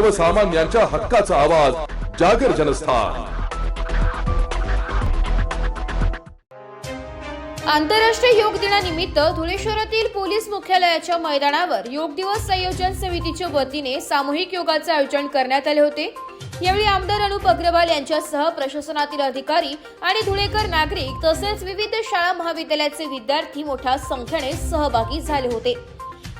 सर्वसामान्यांच्या हक्काचा आवाज जागर जनस्थान. आंतरराष्ट्रीय योग दिनानिमित्त धुळे शहरातील पोलीस मुख्यालयाच्या मैदानावर योग दिवस संयोजन समितीच्या वतीने सामूहिक योगाचे आयोजन करण्यात आले होते. यावेळी आमदार अनुप अग्रवाल यांच्यासह प्रशासनातील अधिकारी आणि धुळेकर नागरिक तसेच विविध शाळा महाविद्यालयाचे विद्यार्थी मोठ्या संख्येने सहभागी झाले होते.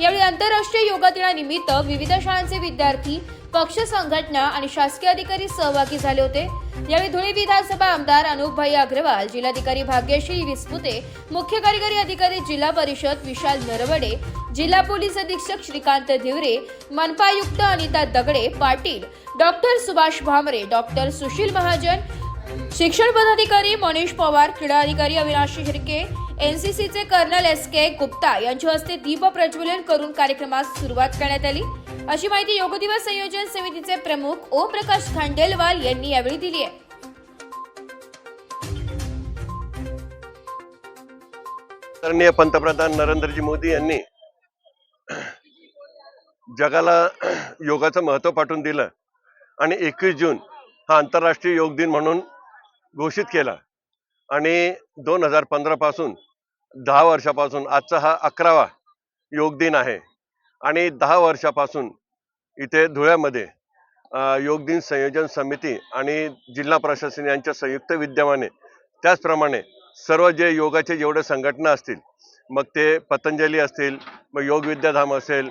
यावेळी आंतरराष्ट्रीय योगा दिनानिमित्त विविध शाळांचे विद्यार्थी पक्ष संघटना आणि शासकीय अधिकारी सहभागी झाले होते. यावेळी धुळे विधानसभा आमदार अनुपभाई अग्रवाल जिल्हाधिकारी भाग्यश्री विस्पुते मुख्य कार्यकारी अधिकारी जिल्हा परिषद विशाल नरवडे जिल्हा पोलीस अधीक्षक श्रीकांत धिवरे मनपायुक्त अनिता दगडे पाटील डॉक्टर सुभाष भामरे डॉक्टर सुशील महाजन शिक्षण पदाधिकारी मनीष पवार क्रीडा अधिकारी अविनाश हिरके एनसीसीचे कर्नल एस के गुप्ता यांच्या हस्ते दीप प्रज्वलन करून कार्यक्रमास सुरुवात करण्यात आली. अशी माहिती योग दिवस संयोजन समितीचे प्रमुख ओम प्रकाश खांडेलवाल यांनी यावेळी दिली आहे. आदरणीय पंतप्रधान नरेंद्रजी मोदी यांनी जगाला योगाचं महत्त्व पाठवून दिलं आणि एकवीस जून हा आंतरराष्ट्रीय योग दिन म्हणून घोषित केला. आणि दोन हजार पंधरापासून दहा वर्षापासून आजचा हा अकरावा योग दिन आहे. आणि दहा वर्षापासून इथे धुळ्यामध्ये योग दिन संयोजन समिती आणि जिल्हा प्रशासन यांच्या संयुक्त विद्यमाने त्याचप्रमाणे सर्व जे योगाचे जेवढे संघटना असतील मग ते पतंजली असतील मग योग विद्याधाम असेल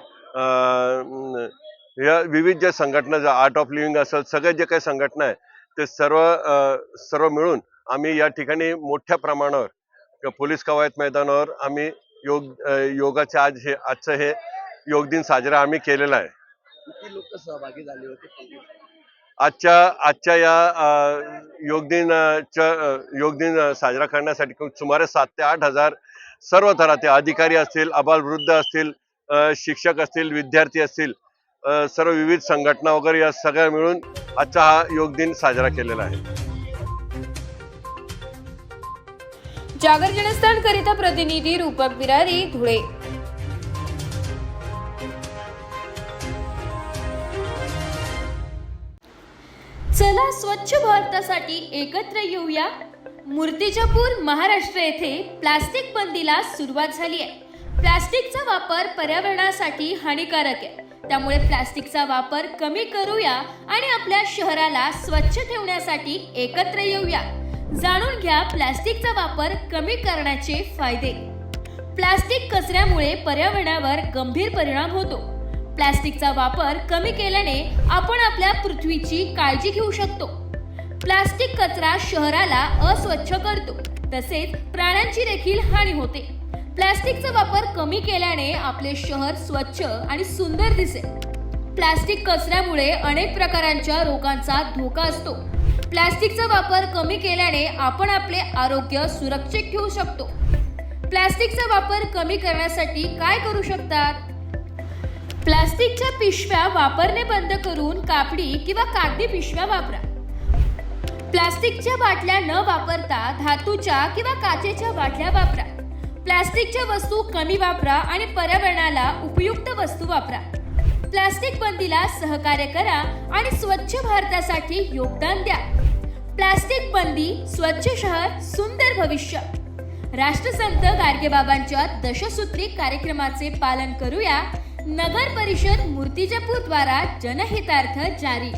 या विविध ज्या संघटना ज्या आर्ट ऑफ लिव्हिंग असेल सगळे जे काही संघटना आहे ते सर्व सर्व मिळून आम्ही या ठिकाणी मोठ्या प्रमाणावर पोलीस कवायत मैदानावर आम्ही योग योगाचे आज हे आजचं हे योग दिन साजरा आम्ही केलेला आहे. किती लोक सहभागी झाले होते? आजच्या आजच्या या योग दिन अ, च्या अ, योग दिन साजरा करण्यासाठी सुमारे सात ते आठ हजार सर्व थराचे अधिकारी असतील अबालवृद्ध असतील अ, शिक्षक असतील विद्यार्थी असतील सर्व विविध संघटना वगैरे या सगळ्या मिळून आजचा हा योग दिन साजरा केलेला आहे. जागर जनस्थान करिता प्रतिनिधी रूपक बिरारी धुळे. चला स्वच्छ भारतासाठी एकत्र येऊया. मूर्तिजापूर महाराष्ट्र येथे प्लास्टिक बंदीला सुरुवात झाली आहे. प्लास्टिकचा वापर पर्यावरणासाठी हानिकारक आहे. त्यामुळे प्लास्टिकचा वापर कमी करूया आणि आपल्या शहराला स्वच्छ ठेवण्यासाठी एकत्र येऊया. जाणून घ्या प्लास्टिकचा वापर कमी करण्याचे फायदे. प्लास्टिक कचऱ्यामुळे पर्यावरणावर गंभीर परिणाम होतो. प्लास्टिकचा वापर कमी केल्याने आपण आपल्या पृथ्वीची काळजी घेऊ शकतो. प्लास्टिक कचरा शहराला अस्वच्छ करतो तसेच प्राण्यांची देखील हानी होते. प्लास्टिकचा वापर कमी केल्याने आपले शहर स्वच्छ आणि सुंदर दिसेल. प्लास्टिक कचऱ्यामुळे अनेक प्रकारांच्या रोगांचा धोका असतो. प्लास्टिकचा वापर कमी केल्याने आपण आपले आरोग्य सुरक्षित ठेवू शकतो. प्लास्टिकचा वापर कमी करण्यासाठी काय करू शकतात? प्लास्टिकच्या पिशव्या वापरणे बंद करून कापडी किंवा कागदी पिशव्या वापरा. प्लास्टिकच्या बाटल्या न वापरता धातूच्या किंवा काचेच्या बाटल्या वापरा. प्लास्टिकच्या वस्तू कमी वापरा आणि पर्यावरणाला उपयुक्त वस्तू वापरा. प्लास्टिक बंदीला सहकार्य करा आणि स्वच्छ भारतासाठी योगदान द्या. प्लास्टिक बंदी स्वच्छ शहर सुंदर भविष्य. राष्ट्रसंत गाडगेबाबांच्या दशसूत्री कार्यक्रमाचे पालन करूया. नगर परिषद मूर्तिजापूर द्वारा जनहितार्थ जारी.